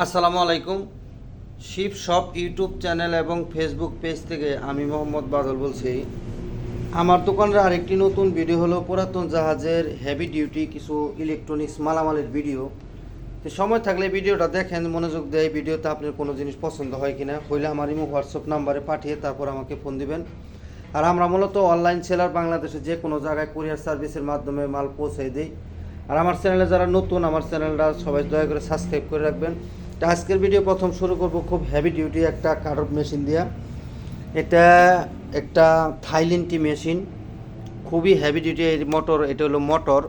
আসসালামু আলাইকুম। Shiv shop YouTube channel এবং ফেসবুক পেজ থেকে আমি মোহাম্মদ বাদল বলছি। আমার দোকানের আরেকটি নতুন ভিডিও হলো পুরাতন জাহাজের হেভি ডিউটি কিছু ইলেকট্রনিক্স মালামালের ভিডিও। তো সময় থাকলে ভিডিওটা দেখেন, মনোযোগ দেয় ভিডিওতে আপনার কোনো জিনিস পছন্দ হয় কিনা। হইলে আমার ইমো, হোয়াটসঅ্যাপ নাম্বারে পাঠিয়ে তারপর আমাকে ফোন দিবেন। আর আমরা মূলত অনলাইন সেলার বাংলাদেশে যে কোনো জায়গায় কুরিয়ার সার্ভিসের মাধ্যমে মাল পৌঁছে দিই। আর আমার চ্যানেলে যারা নতুন, আমার চ্যানেলটা সবাই দয়া করে সাবস্ক্রাইব করে রাখবেন। তো আজকের ভিডিও প্রথম শুরু করব খুব হেভি ডিউটি একটা কাটঅফ মেশিন দিয়া। এটা একটা থাইলিনটি মেশিন খুবই হেভি ডিউটি এই মোটর এটা হলো মোটর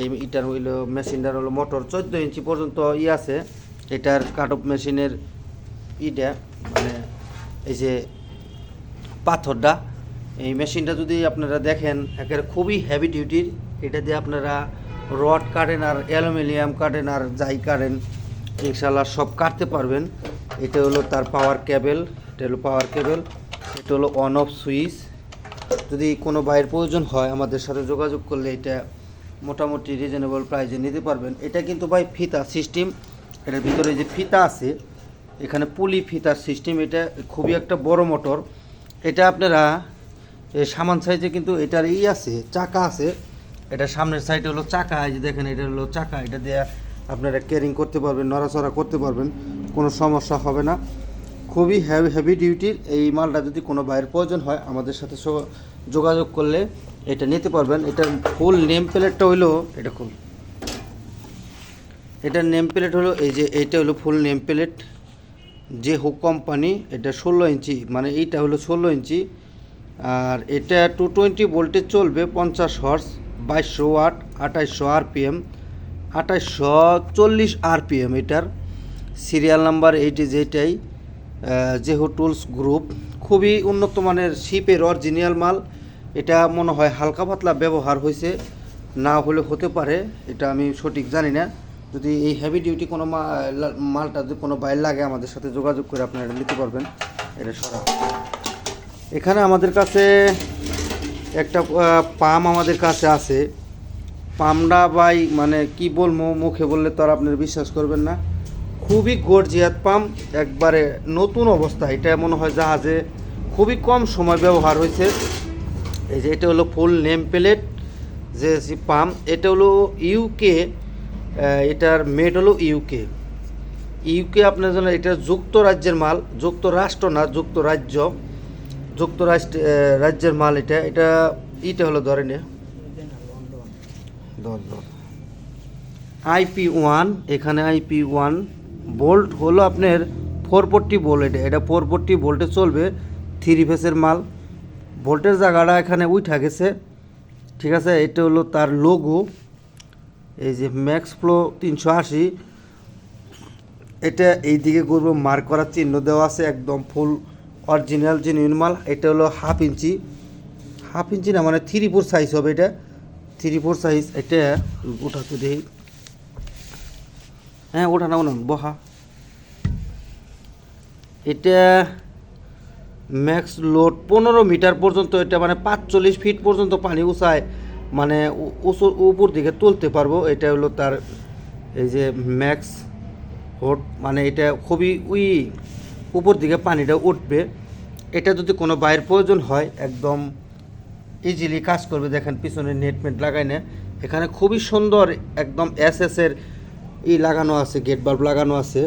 এই এটার হইল মেশিনটার হলো মোটর চোদ্দ ইঞ্চি পর্যন্ত ই আছে, এটার কাটঅফ মেশিনের ইটা মানে এই যে পাথরটা, এই মেশিনটা যদি আপনারা দেখেন, একেবারে খুবই হেভি ডিউটির এটা দিয়ে আপনারা রড কাটেন আর অ্যালুমিনিয়াম কাটেন আর যাই কাটেন ইনশাল্লাহ সব কাটতে পারবেন। এটা হলো তার পাওয়ার কেবল এটা হলো পাওয়ার কেবেল এটা হলো অন অফ সুইচ যদি কোনো বাইয়ের প্রয়োজন হয় আমাদের সাথে যোগাযোগ করলে এটা মোটামুটি রিজনেবল প্রাইজে নিতে পারবেন। এটা কিন্তু ভাই ফিতা সিস্টেম এটার ভিতরে যে ফিতা আছে, এখানে পুলি ফিতার সিস্টেম এটা খুবই একটা বড় মোটর এটা আপনারা সামান সাইজে কিন্তু এটার ই আছে, চাকা আছে। এটা সামনের সাইডে হলো চাকা, এই যে দেখেন, এটা হলো চাকা, এটা দিয়ে আপনারা ক্যারিং করতে পারবেন, নড়াচড়া করতে পারবেন, কোনো সমস্যা হবে না। খুবই হেভি হেভি ডিউটির এই মালটা যদি কোনো বাইরের প্রয়োজন হয়, আমাদের সাথে যোগাযোগ করলে এটা নিতে পারবেন। এটার ফুল নেম প্লেটটা হইল, এটা খুল। এটার নেম প্লেট হলো, এই যে এইটা হলো ফুল নেম প্লেট যে হোক কোম্পানি এটা ষোলো ইঞ্চি মানে এইটা হলো ষোলো ইঞ্চি। আর এটা টু টোয়েন্টি ভোল্টে চলবে, পঞ্চাশ হর্স বাইশশো ওয়াট আঠাইশশো আরপিএম আঠাইশশো চল্লিশ আরপিএম এটার সিরিয়াল নাম্বার এইটি যেটাই জেহো টুলস গ্রুপ। খুবই উন্নত মানের শিপের অরিজিনাল মাল। এটা মনে হয় হালকা পাতলা ব্যবহার হয়েছে না হলে হতে পারে, এটা আমি সঠিক জানি না। যদি এই হেভি ডিউটি কোনো মালটা যদি কোনো বাইর লাগে, আমাদের সাথে যোগাযোগ করে আপনারা নিতে পারবেন। এটা সরা এখানে আমাদের কাছে একটা পাম আমাদের কাছে আছে। পামটা বাই মানে কি বলব, মুখে বললে তো আর আপনারা বিশ্বাস করবেন না। খুবই গর্জিয়াত পাম, একবারে নতুন অবস্থা। এটা মনে হয় জাহাজে খুবই কম সময় ব্যবহার হয়েছে। এই যে এটা হলো ফুল নেম প্লেট, যে পাম্প এটা হলো ইউকে এটার মেড হলো ইউকে ইউকে আপনার জন্য এটা যুক্তরাজ্যের মাল, যুক্তরাষ্ট্র না, যুক্তরাজ্য। যুক্তরাষ্ট্র রাজ্যের মাল এটা। এটা ইটা হলো ধরেন ধর ধর আইপি ওয়ান এখানে আইপি ওয়ান বোল্ট হলো আপনার ফোর ফোরটি বোল্ট এটা ফোর ফোরটি ভোল্টে চলবে থ্রি ফেসের মাল। ভোল্টের জায়গাটা এখানে উঠা গেছে, ঠিক আছে? এটা হলো তার লোগো এই যে ম্যাক্স ফ্লো তিনশো আশি। এটা এই দিকে করব মার্ক করার চিহ্ন দেওয়া আছে, একদম ফুল অরিজিনাল জেনুইন মাল। এটা হলো হাফ ইঞ্চি হাফ ইঞ্চি না মানে থ্রি ফোর সাইজ হবে এটা। থ্রি ফোর সাইজ এটা উঠাতে দেখি হ্যাঁ ওঠা না উনান বহা। এটা ম্যাক্স লোড পনেরো মিটার পর্যন্ত এটা মানে পাঁচচল্লিশ ফিট পর্যন্ত পানি উঁচায়। মানে উপর দিকে তুলতে পারব। এটা হলো তার এই যে ম্যাক্স হোট মানে এটা খুবই উই উপর দিকে পানিটা উঠবে। এটা যদি কোনো বাইরের প্রয়োজন হয়, একদম ইজিলি কাজ করবে। দেখেন, পিছনে নেট মেট লাগাই না। এখানে খুবই সুন্দর একদম এসএসের ই লাগানো আছে গেট বাল্ব লাগানো আছে।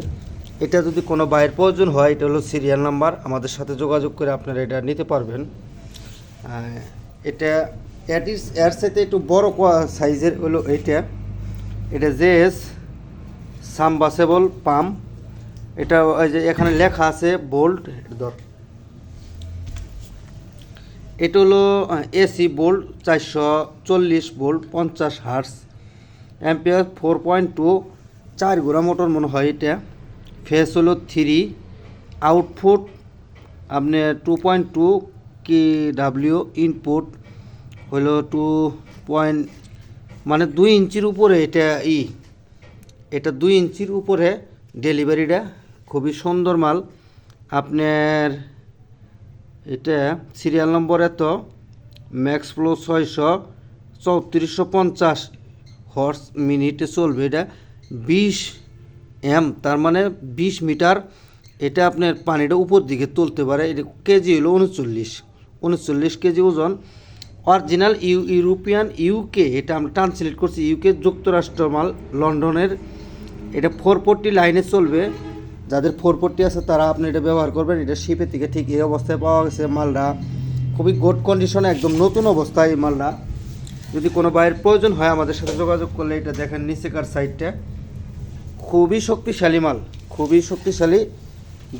এটা যদি কোনো বাইরের প্রয়োজন হয়, এটা হলো সিরিয়াল নাম্বার আমাদের সাথে যোগাযোগ করে আপনারা এটা নিতে পারবেন। এটা এটিস এর সাথে একটু বড় সাইজের হলো এটা। এটা জেস সামবাসেবল পাম্প এটা এখানে লেখা আছে বোল্ট ধর। এটা হলো এসি বোল্ট চারশো চল্লিশ বোল্ট পঞ্চাশ hertz ampere four point two চার গোড়া মোটর মনে হয় এটা। ফেস হলো থ্রি আউটপুট আপনি টু পয়েন্ট টু কি ডাব্লিউ ইনপুট হলো টু পয়েন্ট মানে দুই ইঞ্চির উপরে এটা ই, এটা দুই ইঞ্চির উপরে ডেলিভারিটা খুবই সুন্দর মাল। আপনার এটা সিরিয়াল নম্বর এত ম্যাক্স ফ্লো ছয়শো, চৌত্রিশশো পঞ্চাশ হর্স মিনিটে চলবে। এটা বিশ এম তার মানে বিশ মিটার। এটা আপনার পানিটা উপর দিকে তুলতে পারে। এটা কেজি হলো উনচল্লিশ উনচল্লিশ কেজি ওজন। অরিজিনাল ইউ ইউরোপিয়ান ইউকে এটা আমরা ট্রান্সলেট করছি ইউকে যুক্তরাষ্ট্র মাল, লন্ডনের। এটা ফোর ফোরটি লাইনে চলবে। যাদের ফোর ফোরটি আছে, তারা আপনি এটা ব্যবহার করবেন। এটা শিপের থেকে ঠিক এই অবস্থায় পাওয়া গেছে মালটা। খুবই গুড কন্ডিশনে একদম নতুন অবস্থায় এই মালটা। যদি কোনো বাইরের প্রয়োজন হয়, আমাদের সাথে যোগাযোগ করলে এটা দেখেন নিচেকার সাইডটা খুবই শক্তিশালী মাল, খুবই শক্তিশালী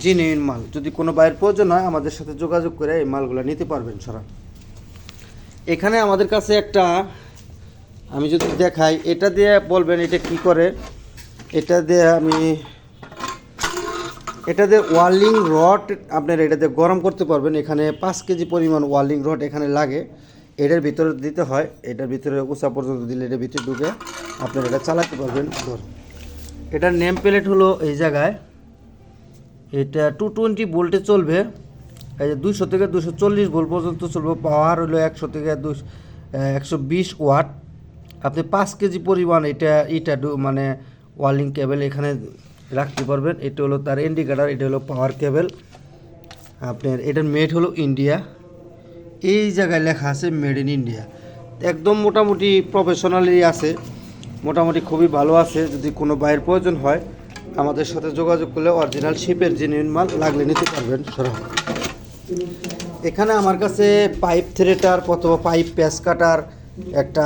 জিনিউন মাল। যদি কোনো বাইরের প্রয়োজন হয়, আমাদের সাথে যোগাযোগ করে এই মালগুলো নিতে পারবেন সারা। এখানে আমাদের কাছে একটা, আমি যদি দেখাই, এটা দিয়ে বলবেন এটা কি করে? এটা দিয়ে আমি এটা দিয়ে ওয়ার্লিং রড আপনারা এটাতে গরম করতে পারবেন। এখানে পাঁচ কেজি পরিমাণ ওয়ার্লিং রড এখানে লাগে। এটার ভিতরে দিতে হয়, এটার ভিতরে উঁচা পর্যন্ত দিলে এটার ভিতরে ঢুকে আপনারা এটা চালাতে পারবেন। ধর, এটার নেম প্লেট হলো এই জায়গায়। এটা টু টোয়েন্টি ভোল্টে চলবে। এই যে দুইশো থেকে দুশো চল্লিশ ভোল্ট পর্যন্ত চলবে। পাওয়ার হলো একশো থেকে দুশো একশো বিশ ওয়াট। আপনি পাঁচ কেজি পরিমাণ এটা এটা মানে ওয়ার্লিং কেবল এখানে রাখতে পারবেন। এটা হলো তার ইন্ডিকেটার এটা হলো পাওয়ার কেবল আপনার এটার মেড হলো ইন্ডিয়া এই জায়গায় লেখা আছে মেড ইন ইন্ডিয়া একদম মোটামুটি প্রফেশনালি আছে। মোটামুটি খুবই ভালো আছে। যদি কোনো বাইরের প্রয়োজন হয়, আমাদের সাথে যোগাযোগ করলে অরিজিনাল শিপের জেনুইন মাল লাগলে নিতে পারবেন সরাহ এখানে আমার কাছে পাইপ থ্রেটার অথবা পাইপ প্যাচ কাটার একটা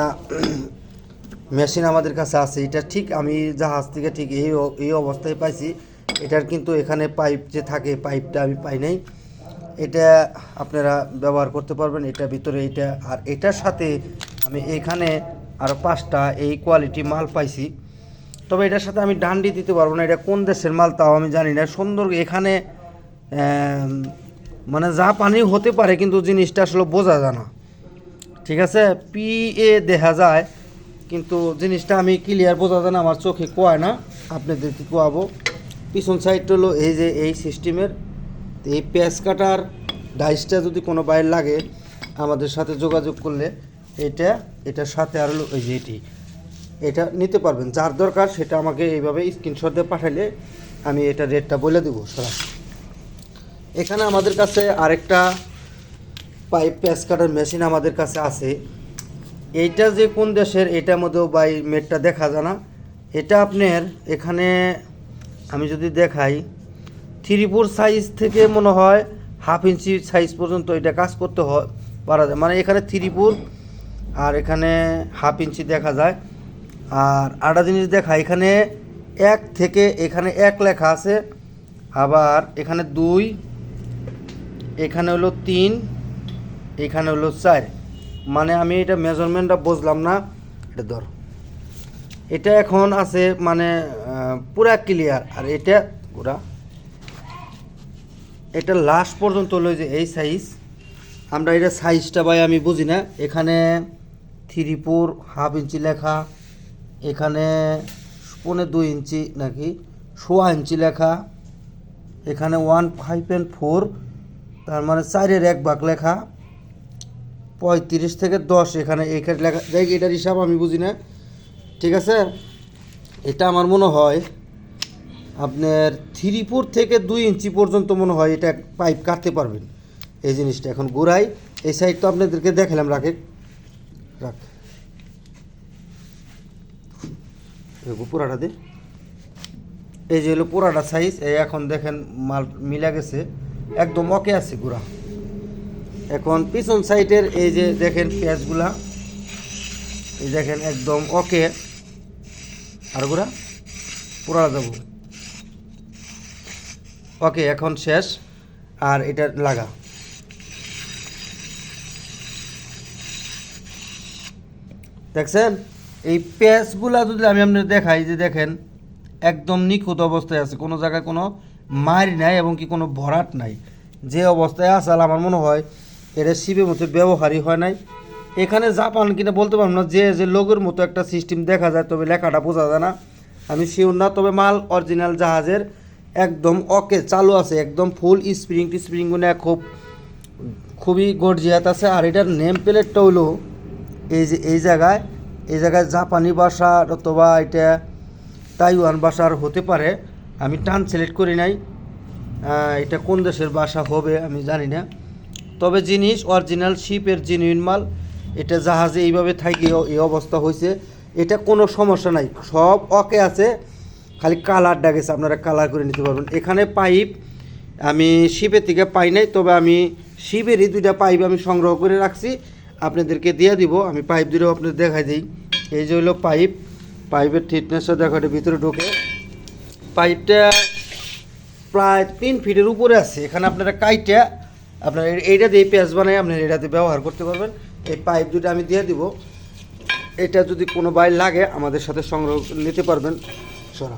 মেশিন আমাদের কাছে আছে, এটা ঠিক আমি জাহাজ থেকে ঠিক এই এই অবস্থায় পাইছি। এটার কিন্তু এখানে পাইপ যে থাকে, পাইপটা আমি পাই নাই। এটা আপনারা ব্যবহার করতে পারবেন, এটা ভিতরে এটা, আর এটার সাথে আমি এখানে আরও পাঁচটা এই কোয়ালিটি মাল পাইছি। তবে এটার সাথে আমি ডান্ডি দিতে পারব না, এটা কোন দেশের মাল তাও আমি জানি না। সুন্দর এখানে মানে যা পানি হতে পারে, কিন্তু জিনিসটা আসলে বোঝা যায় না। ঠিক আছে? পি এ দেখা যায় কিন্তু জিনিসটা আমি ক্লিয়ার বোঝা যায় না, আমার চোখে কোয়ায় না। আপনাদেরকে কোয়াবো। পিছন সাইডটা হলো এই যে এই সিস্টেমের এই পেঁয়াজ কাটার ডাইসটা যদি কোনো বাইরে লাগে, আমাদের সাথে যোগাযোগ করলে এটা, এটার সাথে আর হলো ওই যে এটি। এটা নিতে পারবেন, যার দরকার সেটা আমাকে এইভাবে স্ক্রিনশট দিয়ে পাঠালে আমি এটা রেটটা বলে দেবো, সরাসরি। এখানে আমাদের কাছে আরেকটা পাইপ প্যাচ কাটার মেশিন আমাদের কাছে আছে। এইটা যে কোন দেশের এটার মধ্যেও বাই মেটটা দেখা যায় না। এটা আপনার এখানে আমি যদি দেখাই থ্রি ফোর সাইজ থেকে মনে হয় হাফ ইঞ্চি সাইজ পর্যন্ত এটা কাজ করতে হয়, পারা যায়। মানে এখানে থ্রি ফোর আর এখানে হাফ ইঞ্চি দেখা যায়। আর আরেকটা জিনিস দেখা এখানে এক থেকে এখানে এক লেখা আছে, আবার এখানে দুই, এখানে হলো তিন, এখানে হলো চার। মানে আমি এটা মেজারমেন্টটা বুঝলাম না। এটা ধর। এটা এখন আছে মানে পুরা ক্লিয়ার আর এটা পুরা এটা লাস্ট পর্যন্ত হলো যে এই সাইজ আমরা এটা সাইজটা ভাই আমি বুঝি না। এখানে থ্রি ফোর হাফ ইঞ্চি লেখা। এখানে পৌনে দুই ইঞ্চি নাকি? সোয়া ইঞ্চি লেখা। এখানে ওয়ান ফাইভ অ্যান্ড ফোর তার মানে চারের এক ভাগ লেখা। পঁয়ত্রিশ থেকে দশ এখানে এখানে লেখা যাই এটার হিসাব আমি বুঝি না। ঠিক আছে? এটা আমার মনে হয় আপনার থ্রি ফোর থেকে দুই ইঞ্চি পর্যন্ত মনে হয় এটা পাইপ কাটতে পারবেন। এই জিনিসটা এখন গোড়াই এই সাইড তো আপনাদেরকে দেখালাম, রাখে। রাখ। পুরাটা দে। এই যে হলো পুরাটা সাইজ এই এখন দেখেন মাল মিলা গেছে। একদম ওকে আছে গুড়া। এখন পিছন সাইডের এই যে দেখেন পেঁয়াজগুলা, এই দেখেন একদম ওকে। আর গুড়া, পুরা যাব ওকে, এখন শেষ। আর এটা লাগা। দেখছেন? এই পেঁয়াজগুলা যদি আমি আপনাদের দেখাই, যে দেখেন, একদম নিখুঁত অবস্থায় আছে। কোনো জায়গায় কোনো মার নাই এবং কি কোনো ভরাট নাই। যে অবস্থায় আসাল আমার মনে হয় এটা শিবের মতো ব্যবহারই হয় নাই। এখানে জাপান কিনা বলতে পারব না, যে যে লোগোর মতো একটা সিস্টেম দেখা যায়, তবে লেখাটা বোঝা যায় না। আমি শিওর না, তবে মাল অরিজিনাল জাহাজের একদম ওকে চালু আছে, একদম ফুল স্প্রিং টিস্প্রিংগুলো খুব, খুবই গর্জিয়াত আছে। আর এটার নেম প্লেটটা হলো এই যে, এই জায়গায় এই জায়গায় জাপানি ভাষা অথবা এটা তাইওয়ান বাসার হতে পারে। আমি টান সিলেক্ট করি নাই। এটা কোন দেশের বাসা হবে আমি জানি না। তবে জিনিস অরিজিনাল শিপের জিনুইন মাল, এটা জাহাজে এইভাবে থাকি এই অবস্থা হয়েছে। এটা কোনো সমস্যা নাই, সব ওকে আছে, খালি কালারটা গেছে, আপনারা কালার করে নিতে পারবেন। এখানে পাইপ আমি শিপের থেকে পাই নাই, তবে আমি শিপেরই দুইটা পাইপ আমি সংগ্রহ করে রাখছি। আপনাদেরকে দিয়ে দিব, আমি পাইপ দুটো আপনাদের দেখাই দিই। এই যে হলো পাইপ পাইপের থিকনেসটা দেখাতে ভিতরে ঢোকে। পাইপটা প্রায় তিন ফিটের উপরে আছে, এখানে আপনারা কাইটা আপনার এইটা দিয়ে পেঁয়াজ বানায় আপনার এটাতে ব্যবহার করতে পারবেন। এই পাইপ দুটো আমি দিয়ে দিব। এটা যদি কোনো বাইর লাগে, আমাদের সাথে সংগ্রহ নিতে পারবেন। সরা।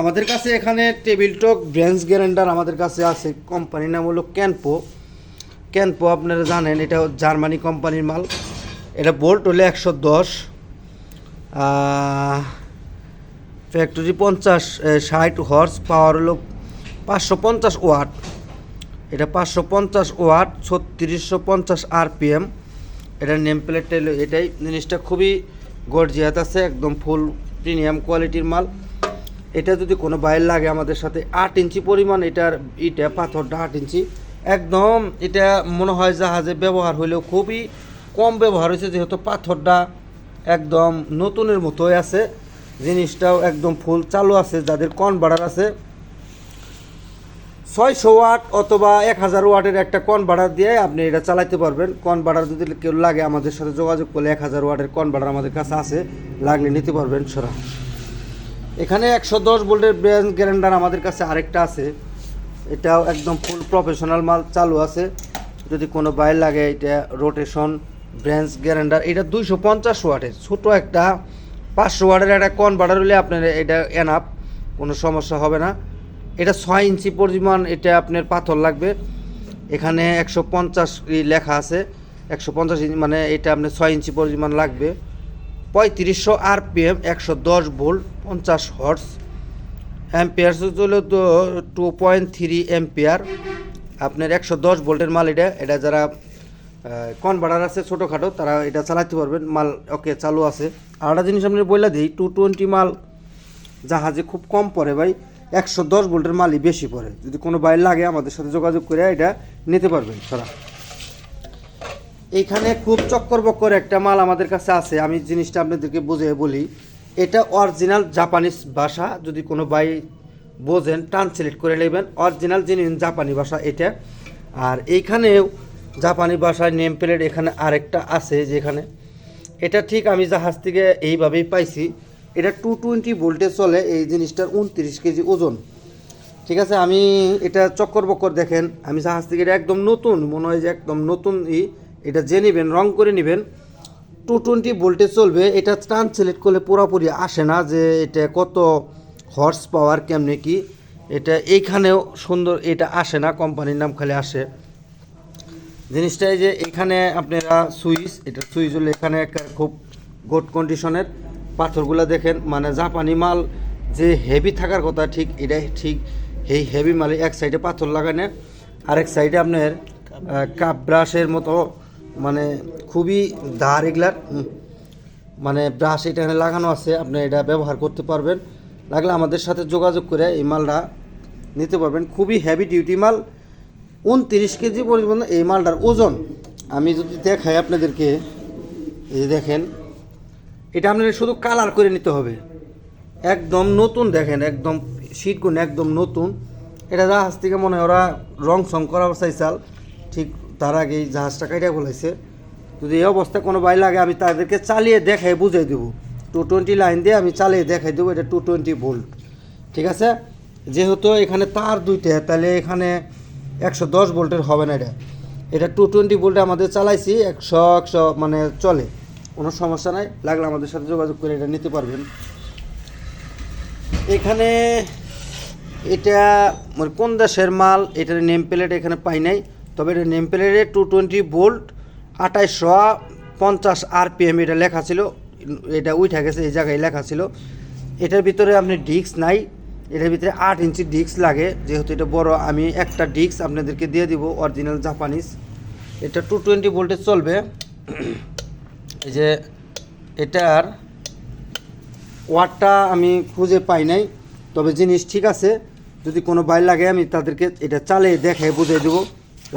আমাদের কাছে এখানে টেবিল টক ব্রেঞ্চ গ্যারেন্ডার আমাদের কাছে আছে। কোম্পানির নাম হলো ক্যানপো। ক্যানপো আপনারা জানেন, এটা জার্মানি কোম্পানির মাল। এটা বোল্ট হলে একশো দশ ফ্যাক্টরি পঞ্চাশ ষাট হর্স পাওয়ার হলো পাঁচশো পঞ্চাশ ওয়াট। এটা পাঁচশো পঞ্চাশ ওয়াট, ছত্রিশশো পঞ্চাশ আরপিএম। এটার নেম প্লেটটা হলো এটাই। জিনিসটা খুবই গর্জিয়াত আছে, একদম ফুল প্রিমিয়াম কোয়ালিটির মাল। এটা যদি কোনো বাইর লাগে আমাদের সাথে, আট ইঞ্চি পরিমাণ এটার ইটা, পাথরটা আট ইঞ্চি। একদম এটা মনে হয় জাহাজে ব্যবহার হলেও খুবই কম ব্যবহার হয়েছে, যেহেতু পাথরটা একদম নতুনের মতোই আছে। জিনিসটাও একদম ফুল চালু আছে, যাদের কনভার্টার আছে। ছয়শো ওয়াট অথবা এক হাজার ওয়াটের একটা কনভার্টার দিয়ে আপনি এটা চালাতে পারবেন। কনভার্টার যদি কেউ লাগে আমাদের সাথে যোগাযোগ করলে এক হাজার ওয়াটের কনভার্টার আমাদের কাছে আছে, লাগলে নিতে পারবেন সরা এখানে একশো দশ ভোল্টের ব্রেঞ্চ গ্যারেন্ডার আমাদের কাছে আরেকটা আছে। এটাও একদম ফুল প্রফেশনাল মাল, চালু আছে। যদি কোনো বাইর লাগে, এটা রোটেশন ব্রেঞ্চ গ্যারেন্ডার এটা দুইশো পঞ্চাশ ওয়াটের, ছোটো একটা পাঁচশো ওয়াটের একটা কনভার্টার হলে আপনার এটা এনাপ কোনো সমস্যা হবে না। এটা ছয় ইঞ্চি পরিমাণ এটা আপনার পাথর লাগবে। এখানে একশো পঞ্চাশ লেখা আছে। একশো পঞ্চাশ ইঞ্চি মানে এটা আপনার ছয় ইঞ্চি পরিমাণ লাগবে। পঁয়ত্রিশশো আরপিএম, একশো দশ ভোল্ট, পঞ্চাশ হর্স অ্যাম্পিয়ার হলো তো টু পয়েন্ট থ্রি এম্পিয়ার আপনার একশো দশ ভোল্টের মাল এটা। এটা যারা কনভার্টার আছে ছোটোখাটো, তারা এটা চালাতে পারবেন। মাল, ওকে, চালু আছে। আর একটা জিনিস আপনি বলে দিই, টু টোয়েন্টি মাল জাহাজে খুব কম পড়ে ভাই। একশো দশ ভোল্টের মালই বেশি পড়ে। যদি কোনো বাইর লাগে আমাদের সাথে যোগাযোগ করে এটা নিতে পারবেন সারা এইখানে খুব চক্কর বক্কর একটা মাল আমাদের কাছে আছে। আমি জিনিসটা আপনাদেরকে বুঝিয়ে বলি, এটা অরিজিনাল জাপানিজ ভাষা। যদি কোনো বাই বোঝেন ট্রান্সলেট করে নেবেন। অরিজিনাল জিনিস জাপানি ভাষা এটা। আর এইখানেও জাপানি ভাষায় নেম প্লেট এখানে আরেকটা আছে যেখানে। এটা ঠিক আমি জাহাজ থেকে এইভাবেই পাইছি। এটা টু টোয়েন্টি ভোল্টে চলে, এই জিনিসটার উনত্রিশ কেজি ওজন। ঠিক আছে, আমি এটা চক্কর বক্কর দেখেন, আমি জাহাজ থেকে এটা একদম নতুন, মনে হয় যে একদম নতুন ই, এটা যে নেবেন, রং করে নেবেন। টু টোয়েন্টি ভোল্টে চলবে, এটা ট্রান্সলেট করলে পুরোপুরি আসে না যে এটা কত হর্স পাওয়ার কেমনে কি। এটা এইখানেও সুন্দর, এটা আসে না কোম্পানির নাম খালি আসে। জিনিসটা এই যে এখানে আপনারা সুইচ, এটা সুইচ হলে এখানে খুব গুড কন্ডিশনের পাথরগুলো দেখেন মানে জাপানি মাল যে হেভি থাকার কথা ঠিক এটাই ঠিক এই হেভি মালে এক সাইডে পাথর লাগানো আরেক সাইডে আপনার কাপ ব্রাশের মতো মানে খুবই ধার এগুলার মানে ব্রাশ এটা লাগানো আছে, আপনি এটা ব্যবহার করতে পারবেন। লাগলে আমাদের সাথে যোগাযোগ করে এই মালটা নিতে পারবেন, খুবই হেভি ডিউটি মাল, উনত্রিশ কেজি পরিমাণ এই মালটার ওজন। আমি যদি দেখাই আপনাদেরকে, এই দেখেন এটা আপনাদের শুধু কালার করে নিতে হবে। একদম নতুন দেখেন, একদম শীতগুণ একদম নতুন। এটা জাহাজ থেকে মনে হয় ওরা রং সং করা চাইছাল ঠিক তার আগেই জাহাজটা কাটিয়া বলাইছে যদি এই অবস্থা কোনো বাই লাগে, আমি তাদেরকে চালিয়ে দেখাই, বুঝাই দেবো। টু টোয়েন্টি লাইন দিয়ে আমি চালিয়ে দেখাই দেবো, এটা টু টোয়েন্টি ভোল্ট ঠিক আছে? যেহেতু এখানে তার দুইটা, তাহলে এখানে একশো দশ ভোল্টের হবে না এটা। এটা টু টোয়েন্টি ভোল্টে আমাদের চালাইছি, একশো একশো মানে চলে। কোনো সমস্যা নাই। লাগলে আমাদের সাথে যোগাযোগ করে এটা নিতে পারবেন। এখানে এটা মানে কোন দেশের মাল, এটার নেম প্লেট এখানে পাই নাই। তবে এটা নেম প্লেটে টু টোয়েন্টি ভোল্ট আঠাইশশো পঞ্চাশ আরপিএম এটা লেখা ছিল। এটা উঠা গেছে, এই জায়গায় লেখা ছিল। এটার ভিতরে আপনি ডিস্ক নাই। এটার ভিতরে আট ইঞ্চি ডিস্ক লাগে। যেহেতু এটা বড়, আমি একটা ডিস্ক আপনাদেরকে দিয়ে দিব অরিজিনাল জাপানিজ এটা টু টোয়েন্টি ভোল্টে চলবে। এই যে এটার ওয়াটটা আমি খুঁজে পাই নাই, তবে জিনিস ঠিক আছে, যদি কোনো বাইর লাগে আমি তাদেরকে এটা চালিয়ে দেখে বুঝিয়ে দেবো।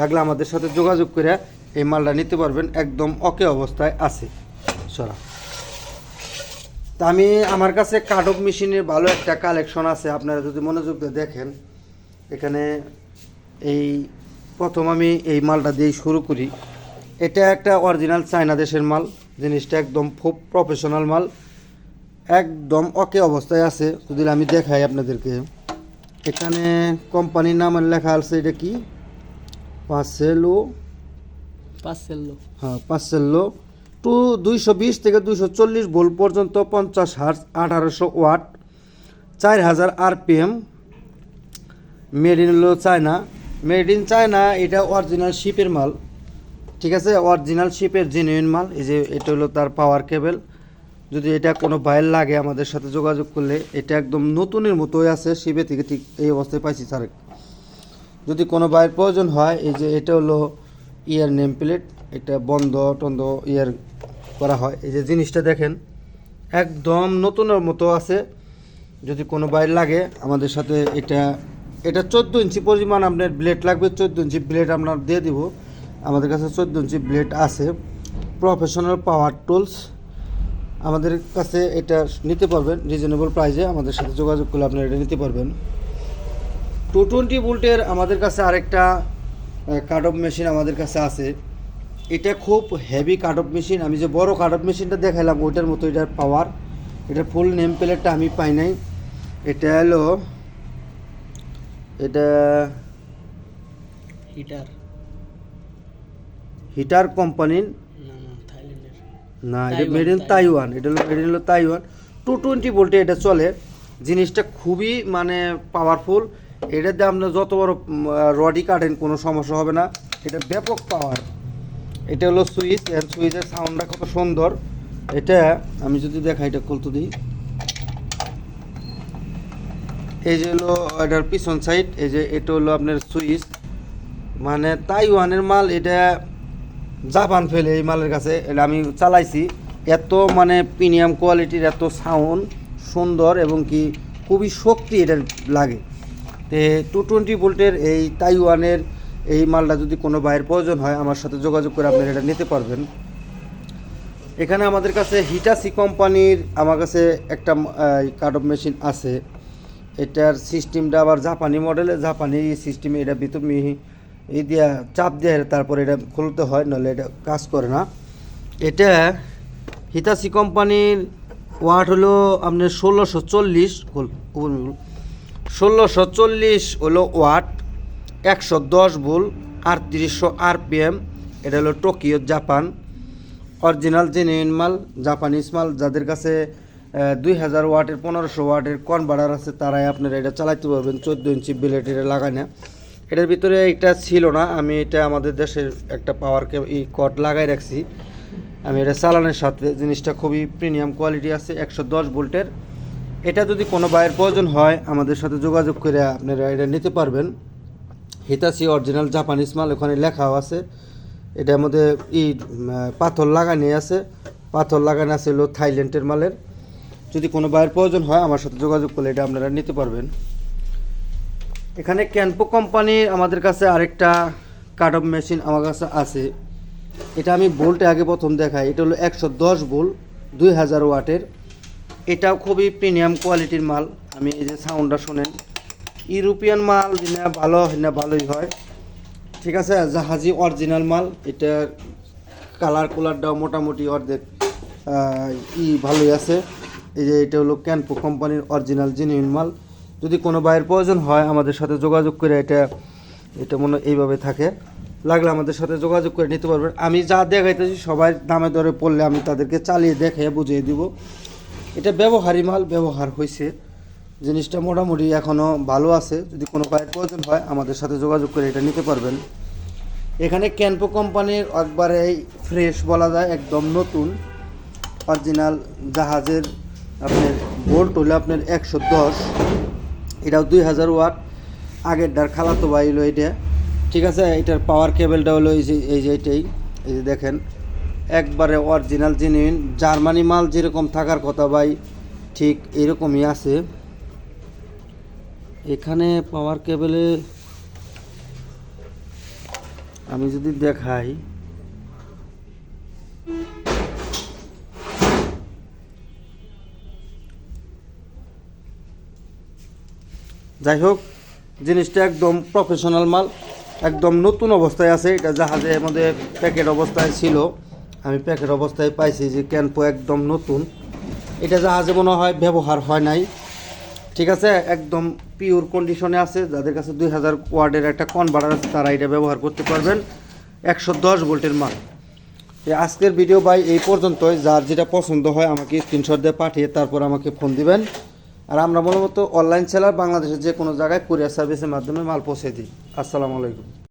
লাগলে আমাদের সাথে যোগাযোগ করে এই মালটা নিতে পারবেন, একদম অকে অবস্থায় আছে। সরা। তা আমি আমার কাছে কাটক মেশিনের ভালো একটা কালেকশন আছে, আপনারা যদি মনোযোগ দিয়ে দেখেন, এখানে এই প্রথম আমি এই মালটা দিয়েই শুরু করি। এটা একটা অরিজিনাল চায়না দেশের মাল। জিনিসটা একদম খুব প্রফেশনাল মাল। একদম অকে অবস্থায় আছে। যদি আমি দেখাই আপনাদেরকে। এখানে কোম্পানির নাম লেখা আছে এটা কি? পাসেলো পার্সেল হ্যাঁ পাঁচশো টু দুইশো বিশ থেকে দুইশো চল্লিশ ভোল পর্যন্ত পঞ্চাশ হার্স আঠারোশো ওয়াট চার হাজার আরপিএম। মেড ইন হলো চায়না মেড ইন চায়না এটা অরিজিনাল শিপের মাল। ঠিক আছে অরিজিনাল শিপের জেনুইন মাল, এই যে এটা হলো তার পাওয়ার কেবল যদি এটা কোনো বাইর লাগে আমাদের সাথে যোগাযোগ করলে, এটা একদম নতুনের মতোই আছে শিপে থেকে ঠিক এই অবস্থায় পাইছি স্যার যদি কোনো বাইরের প্রয়োজন হয়, এই যে এটা হলো ইয়ার নেম প্লেট এটা বন্ধ টন্ধ ইয়ার করা হয়। এই যে জিনিসটা দেখেন, একদম নতুনের মতো আছে। যদি কোনো বাইর লাগে আমাদের সাথে এটা এটা চোদ্দ ইঞ্চি পরিমাণ আপনার ব্লেড লাগবে, চোদ্দ ইঞ্চি ব্লেড আপনার দিয়ে দিব। আমাদের কাছে চোদ্দ ইঞ্চি ব্লেড আছে প্রফেশনাল পাওয়ার টুলস আমাদের কাছে এটা নিতে পারবেন রিজনেবল প্রাইসে আমাদের সাথে যোগাযোগ করলে আপনারা এটা নিতে পারবেন। টু টোয়েন্টি ভোল্টের আমাদের কাছে আরেকটা কাট অফ মেশিন আমাদের কাছে আছে। এটা খুব হেভি কাট অফ মেশিন আমি যে বড় কাট অফ মেশিনটা দেখালাম ওইটার মতো এটার পাওয়ার এটার ফুল নেম প্লেটটা আমি পাই নাই। এটা হলো, এটা হিটার হিটার কোম্পানির না এটা মেড ইন তাইওয়ান। এটা হলো মেড ইন হলো তাইওয়ান। টু টোয়েন্টি ভোল্টে এটা চলে। জিনিসটা খুবই মানে পাওয়ারফুল দিয়ে আপনার যত বড় রডি কাটেন কোনো সমস্যা হবে না। এটা ব্যাপক পাওয়ার এটা হলো সুইচ এর সুইচের সাউন্ডটা কত সুন্দর। এটা আমি যদি দেখাই এটা খুলতে দিই। এই যে হলো এটার পিছন সাইড এই যে এটা হলো আপনার সুইচ। মানে তাইওয়ানের মাল এটা জাপান ফেলে এই মালের কাছে, এটা আমি চালাইছি। এত মানে প্রিমিয়াম কোয়ালিটির এত সাউন্ড সুন্দর এবং কি খুবই শক্তি এটা লাগে। তে টু টোয়েন্টি ভোল্টের এই তাইওয়ানের এই মালটা যদি কোনো বাইরের প্রয়োজন হয়, আমার সাথে যোগাযোগ করে আপনারা এটা নিতে পারবেন। এখানে আমাদের কাছে হিটাসি কোম্পানির আমার কাছে একটা কার্ড অফ মেশিন আছে। এটার সিস্টেমটা আবার জাপানি মডেলে জাপানি সিস্টেমে এটা ভিতর মিহি এই দিয়া চাপ দিয়ে তারপরে এটা খুলতে হয়, নাহলে এটা কাজ করে না। এটা হিতাসি কোম্পানির ওয়াট হলো আপনার ষোলোশো চল্লিশ ষোলোশো চল্লিশ হলো ওয়াট, একশো দশ ভুল, আটত্রিশশো আরপিএম, এটা হলো টোকিও, জাপান। অরিজিনাল, জেনুইন মাল, জাপানিজ মাল, যাদের কাছে দুই হাজার ওয়াটের, পনেরোশো ওয়াটের কনভার্টার আছে, তারাই আপনারা এটা চালাতে পারবেন, চোদ্দ ইঞ্চি বিলেট এটা লাগায় না এটার ভিতরে এটা ছিল না, আমি এটা আমাদের দেশের একটা পাওয়ারকে এই কট লাগাই রাখছি। আমি এটা চালানোর সাথে জিনিসটা খুবই প্রিমিয়াম কোয়ালিটি আছে, একশো দশ ভোল্টের। এটা যদি কোনো বাইরের প্রয়োজন হয়, আমাদের সাথে যোগাযোগ করে আপনারা এটা নিতে পারবেন। হিতাসি অরিজিনাল জাপানিজ মাল ওখানে লেখাও আছে। এটার মধ্যে ই পাথর লাগানি আছে। পাথর লাগানো আছে থাইল্যান্ডের মালের। যদি কোনো বাইরের প্রয়োজন হয়, আমার সাথে যোগাযোগ করলে এটা আপনারা নিতে পারবেন। এখানে ক্যানপো কোম্পানির আমাদের কাছে আরেকটা কাট অফ মেশিন আমার কাছে আছে। এটা আমি বোল্টে আগে প্রথম দেখাই। এটা হলো একশো দশ বোল দুই হাজার ওয়াটের। এটাও খুবই প্রিমিয়াম কোয়ালিটির মাল। আমি এই যে সাউন্ডটা শোনেন। ইউরোপিয়ান মাল না ভালো না, ভালোই হয়। ঠিক আছে, জাহাজি অরিজিনাল মাল। এটা কালার কুলারটাও মোটামুটি অর্ধেক ই ভালোই আছে। এই যে এটা হলো ক্যানপো কোম্পানির অরিজিনাল জেনুইন মাল। যদি কোনো বাইরের প্রয়োজন হয় আমাদের সাথে যোগাযোগ করে এটা এটা মনে এইভাবে থাকে। লাগলে আমাদের সাথে যোগাযোগ করে নিতে পারবেন। আমি যা দেখাইতেছি সবাই দামে দরে পড়লে আমি তাদেরকে চালিয়ে দেখে বুঝিয়ে দিব। এটা ব্যবহারী মাল, ব্যবহার হয়েছে জিনিসটা মোটামুটি এখনও ভালো আছে। যদি কোনো বাইরের প্রয়োজন হয়, আমাদের সাথে যোগাযোগ করে এটা নিতে পারবেন। এখানে ক্যানপো কোম্পানির একবারে ফ্রেশ বলা যায়, একদম নতুন। অরিজিনাল জাহাজের আপনার বোল্ট হলো আপনার একশো দশ। এটাও দুই হাজার ওয়াট। আগের ডার খালাতো ভাই হলো এটা ঠিক আছে? এটার পাওয়ার কেবেলটা হলো এই যে এই যে এটাই এই যে দেখেন, একবারে অরিজিনাল জেনুইন জার্মানি মাল যেরকম থাকার কথা ভাই, ঠিক এরকমই আছে। এখানে পাওয়ার কেবেলে আমি যদি দেখাই যাই হোক, জিনিসটা একদম প্রফেশনাল মাল, একদম নতুন অবস্থায় আছে। এটা জাহাজে আমাদের প্যাকেট অবস্থায় ছিল। আমি প্যাকেট অবস্থায় পাইছি যে ক্যানপো একদম নতুন। এটা জাহাজে মনে হয় ব্যবহার হয় নাই। ঠিক আছে, একদম পিওর কন্ডিশনে আছে। যাদের কাছে দুই হাজার ওয়ার্ডের একটা কনভার্টার আছে, তারা এটা ব্যবহার করতে পারবেন। একশো দশ ভোল্টের মাল। আজকের ভিডিও বাই এই পর্যন্তই। যার যেটা পছন্দ হয় আমাকে স্ক্রিনশট দিয়ে পাঠিয়ে, তারপর আমাকে ফোন দিবেন। আর আমরা মূলত অনলাইন সেলার বাংলাদেশের যে কোনো জায়গায় কুরিয়ার সার্ভিসের মাধ্যমে মাল পৌঁছে দিই। আসসালামু আলাইকুম।